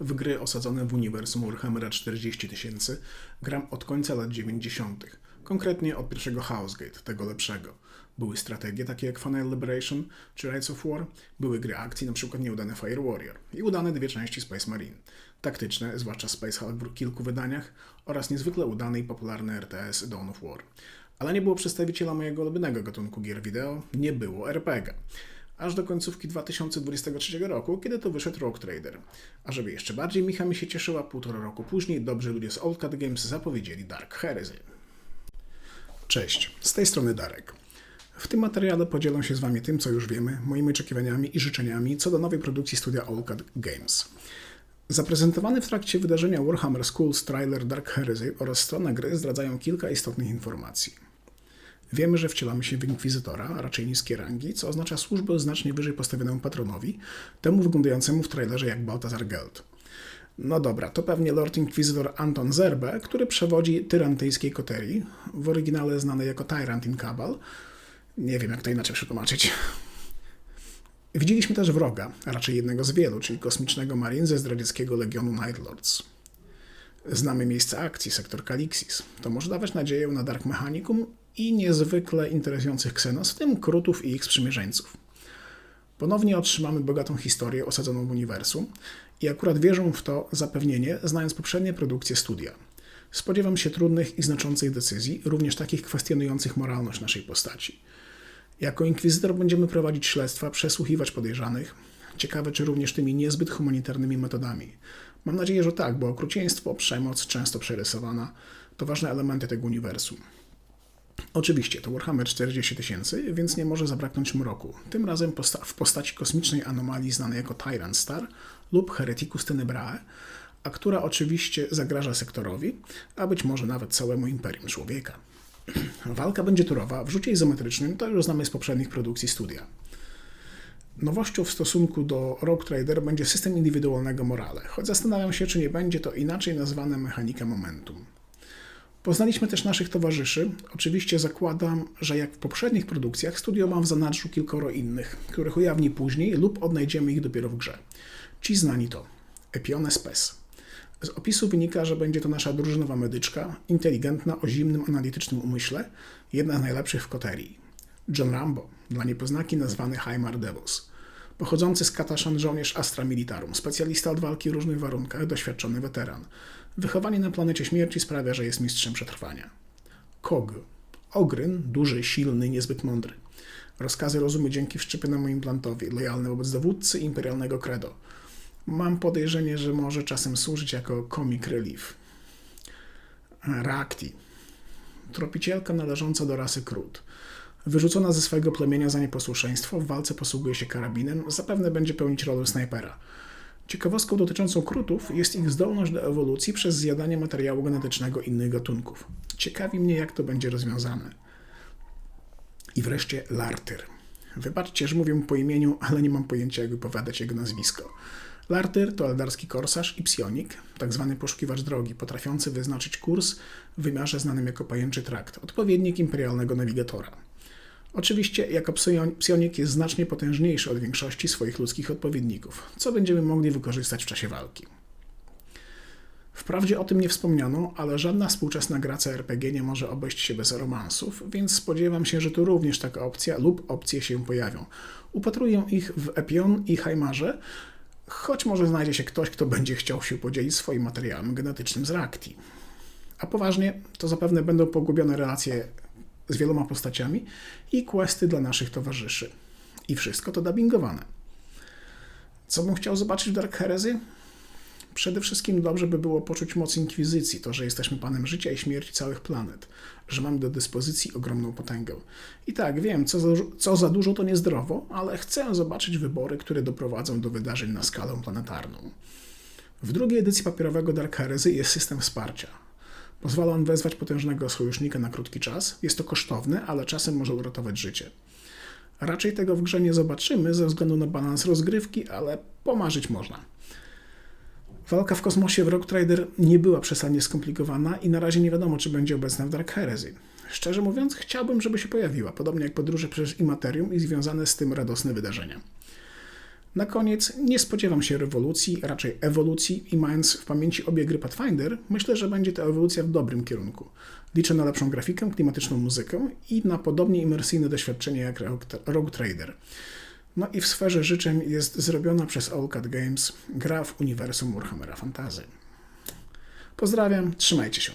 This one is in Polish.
W gry osadzone w uniwersum Warhammera 40 tysięcy gram od końca lat 90. Konkretnie od pierwszego House'Gate, tego lepszego. Były strategie takie jak Final Liberation czy Rights of War, były gry akcji, np. nieudane Fire Warrior i udane dwie części Space Marine. Taktyczne, zwłaszcza Space Hulk w kilku wydaniach oraz niezwykle udany i popularny RTS Dawn of War. Ale nie było przedstawiciela mojego ulubionego gatunku gier wideo, nie było RPG aż do końcówki 2023 roku, kiedy to wyszedł Rogue Trader. A żeby jeszcze bardziej Micha mi się cieszyła, półtora roku później dobrzy ludzie z Old Cat Games zapowiedzieli Dark Heresy. Cześć, z tej strony Darek. W tym materiale podzielę się z Wami tym, co już wiemy, moimi oczekiwaniami i życzeniami co do nowej produkcji studia Old Cat Games. Zaprezentowany w trakcie wydarzenia Warhammer Schools trailer Dark Heresy oraz strona gry zdradzają kilka istotnych informacji. Wiemy, że wcielamy się w inkwizytora, a raczej niskie rangi, co oznacza służbę znacznie wyżej postawionemu patronowi, temu wyglądającemu w trailerze jak Baltazar Geld. No dobra, to pewnie Lord Inquisitor Anton Zerbe, który przewodzi tyrantyjskiej koterii, w oryginale znany jako Tyrant in Cabal. Nie wiem, jak to inaczej przetłumaczyć. Widzieliśmy też wroga, raczej jednego z wielu, czyli kosmicznego Marine ze zdradzieckiego Legionu Night Lords. Znamy miejsce akcji, sektor Kalixis. To może dawać nadzieję na Dark Mechanicum i niezwykle interesujących ksenos, w tym Krutów i ich sprzymierzeńców. Ponownie otrzymamy bogatą historię osadzoną w uniwersum i akurat wierzę w to zapewnienie, znając poprzednie produkcje studia. Spodziewam się trudnych i znaczących decyzji, również takich kwestionujących moralność naszej postaci. Jako inkwizytor będziemy prowadzić śledztwa, przesłuchiwać podejrzanych. Ciekawe, czy również tymi niezbyt humanitarnymi metodami. Mam nadzieję, że tak, bo okrucieństwo, przemoc, często przerysowana, to ważne elementy tego uniwersum. Oczywiście to Warhammer 40 tysięcy, więc nie może zabraknąć mroku. Tym razem posta w postaci kosmicznej anomalii znanej jako Tyrant Star lub Hereticus Tenebrae, a która oczywiście zagraża sektorowi, a być może nawet całemu Imperium Człowieka. Walka będzie turowa, w rzucie izometrycznym to już znamy z poprzednich produkcji studia. Nowością w stosunku do Rogue Trader będzie system indywidualnego morale, choć zastanawiam się, czy nie będzie to inaczej nazwane mechanika momentum. Poznaliśmy też naszych towarzyszy. Oczywiście zakładam, że jak w poprzednich produkcjach, studio mam w zanadrzu kilkoro innych, których ujawni później lub odnajdziemy ich dopiero w grze. Ci znani to Epione Spes. Z opisu wynika, że będzie to nasza drużynowa medyczka, inteligentna, o zimnym, analitycznym umyśle, jedna z najlepszych w koterii. John Rambo, dla niepoznaki nazwany Haimar Devos. Pochodzący z Kataszan żołnierz Astra Militarum, specjalista od walki w różnych warunkach, doświadczony weteran. Wychowanie na planecie śmierci sprawia, że jest mistrzem przetrwania. Kog. Ogryn, duży, silny, niezbyt mądry. Rozkazy rozumie dzięki wszczepionemu implantowi, lojalny wobec dowódcy imperialnego credo. Mam podejrzenie, że może czasem służyć jako comic relief. Rakti. Tropicielka należąca do rasy Krut. Wyrzucona ze swojego plemienia za nieposłuszeństwo, w walce posługuje się karabinem, zapewne będzie pełnić rolę snajpera. Ciekawostką dotyczącą krutów jest ich zdolność do ewolucji przez zjadanie materiału genetycznego innych gatunków. Ciekawi mnie, jak to będzie rozwiązane. I wreszcie Lartyr. Wybaczcie, że mówię po imieniu, ale nie mam pojęcia, jak wypowiadać jego nazwisko. Lartyr to eldarski korsarz i psionik, tak zwany poszukiwacz drogi, potrafiący wyznaczyć kurs w wymiarze znanym jako pajęczy trakt, odpowiednik imperialnego nawigatora. Oczywiście, jako psionik jest znacznie potężniejszy od większości swoich ludzkich odpowiedników, co będziemy mogli wykorzystać w czasie walki. Wprawdzie o tym nie wspomniano, ale żadna współczesna gra RPG nie może obejść się bez romansów, więc spodziewam się, że tu również taka opcja lub opcje się pojawią. Upatruję ich w Epion i Heimarze, choć może znajdzie się ktoś, kto będzie chciał się podzielić swoim materiałem genetycznym z Rakti. A poważnie, to zapewne będą pogubione relacje z wieloma postaciami i questy dla naszych towarzyszy. I wszystko to dubbingowane. Co bym chciał zobaczyć w Dark Heresy? Przede wszystkim dobrze by było poczuć moc Inkwizycji, to, że jesteśmy panem życia i śmierci całych planet, że mamy do dyspozycji ogromną potęgę. I tak, wiem, co za, co za dużo to niezdrowo, ale chcę zobaczyć wybory, które doprowadzą do wydarzeń na skalę planetarną. W drugiej edycji papierowego Dark Heresy jest system wsparcia. Pozwala on wezwać potężnego sojusznika na krótki czas. Jest to kosztowne, ale czasem może uratować życie. Raczej tego w grze nie zobaczymy ze względu na balans rozgrywki, ale pomarzyć można. Walka w kosmosie w Rock Trader nie była przesadnie skomplikowana i na razie nie wiadomo, czy będzie obecna w Dark Heresy. Szczerze mówiąc, chciałbym, żeby się pojawiła, podobnie jak podróże przez Immaterium i związane z tym radosne wydarzenia. Na koniec nie spodziewam się rewolucji, raczej ewolucji i mając w pamięci obie gry Pathfinder, myślę, że będzie to ewolucja w dobrym kierunku. Liczę na lepszą grafikę, klimatyczną muzykę i na podobnie imersyjne doświadczenie jak Rogue Trader. No i w sferze życzeń jest zrobiona przez All Cat Games gra w uniwersum Warhammera Fantasy. Pozdrawiam, trzymajcie się.